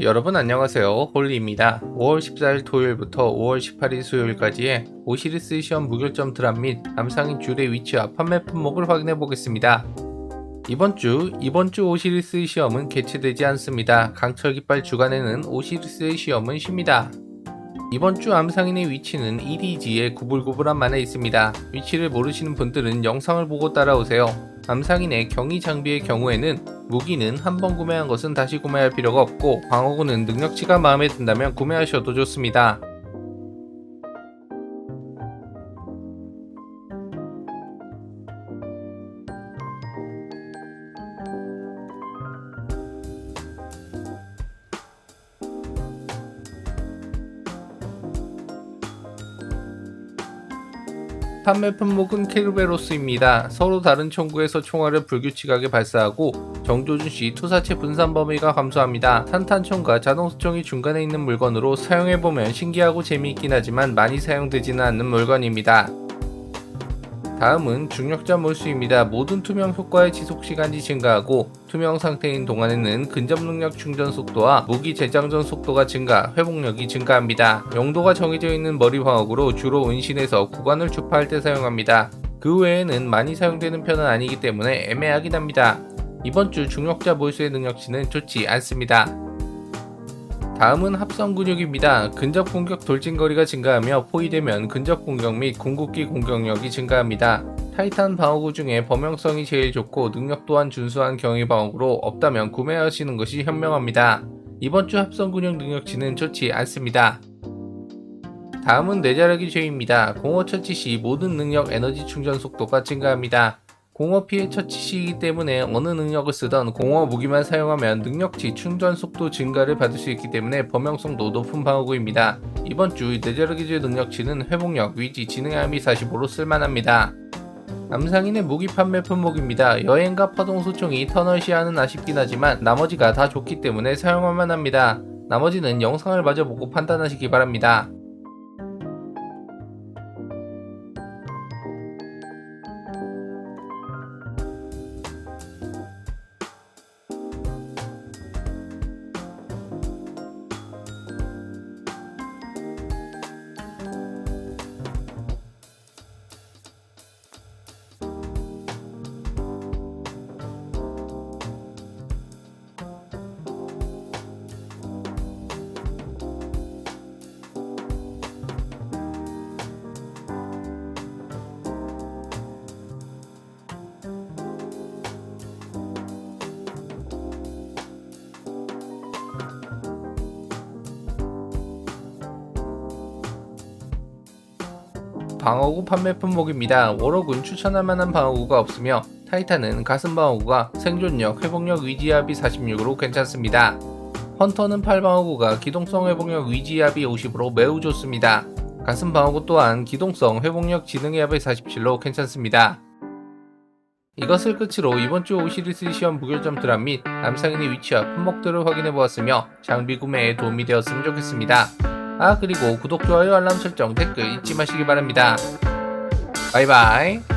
여러분 안녕하세요. 홀리입니다. 5월 14일 토요일부터 5월 18일 수요일까지의 오시리스 시험 무결점 드랍 및 남상인 줄의 위치와 판매 품목을 확인해 보겠습니다. 이번 주 이번 주 오시리스 시험은 개최되지 않습니다. 강철 깃발 주간에는 오시리스의 시험은 쉽니다. 이번 주 암상인의 위치는 EDG의 구불구불한 만에 있습니다. 위치를 모르시는 분들은 영상을 보고 따라오세요. 암상인의 경위 장비의 경우에는 무기는 한 번 구매한 것은 다시 구매할 필요가 없고 방어구는 능력치가 마음에 든다면 구매하셔도 좋습니다. 판매 품목은 케르베로스입니다. 서로 다른 총구에서 총알을 불규칙하게 발사하고 정조준 시 투사체 분산 범위가 감소합니다. 산탄총과 자동수총이 중간에 있는 물건으로 사용해보면 신기하고 재미있긴 하지만 많이 사용되지는 않는 물건입니다. 다음은 중력자 몰수입니다. 모든 투명 효과의 지속 시간이 증가하고 투명 상태인 동안에는 근접 능력 충전 속도와 무기 재장전 속도가 증가, 회복력이 증가합니다. 용도가 정해져 있는 머리 화학으로 주로 은신에서 구간을 주파할 때 사용합니다. 그 외에는 많이 사용되는 편은 아니기 때문에 애매하긴 합니다. 이번 주 중력자 몰수의 능력치는 좋지 않습니다. 다음은 합성 근육입니다. 근접 공격 돌진 거리가 증가하며 포위되면 근접 공격 및 궁극기 공격력이 증가합니다. 타이탄 방어구 중에 범용성이 제일 좋고 능력 또한 준수한 경위 방어구로 없다면 구매하시는 것이 현명합니다. 이번 주 합성 근육 능력치는 좋지 않습니다. 다음은 내자력이 죄입니다. 공허 처치 시 모든 능력 에너지 충전 속도가 증가합니다. 공허 피해 처치 시이기 때문에 어느 능력을 쓰던 공허 무기만 사용하면 능력치 충전 속도 증가를 받을 수 있기 때문에 범용성도 높은 방어구입니다. 이번 주 내저력이제 능력치는 회복력, 위지, 지능함이 45로 쓸만합니다. 남상인의 무기 판매 품목입니다. 여행과 파동 소총이 터널 시야는 아쉽긴 하지만 나머지가 다 좋기 때문에 사용할 만 합니다. 나머지는 영상을 마저 보고 판단하시기 바랍니다. 방어구 판매 품목입니다. 워럭은 추천할 만한 방어구가 없으며 타이탄은 가슴 방어구가 생존력, 회복력 위지압이 46으로 괜찮습니다. 헌터는 팔 방어구가 기동성 회복력 위지압이 50으로 매우 좋습니다. 가슴 방어구 또한 기동성 회복력 지능압이 47로 괜찮습니다. 이것을 끝으로 이번 주 오시리스 시험 무결점 드랍 및 남상인의 위치와 품목들을 확인해 보았으며 장비 구매에 도움이 되었으면 좋겠습니다. 아 그리고 구독, 좋아요, 알람 설정, 댓글 잊지 마시기 바랍니다. 바이바이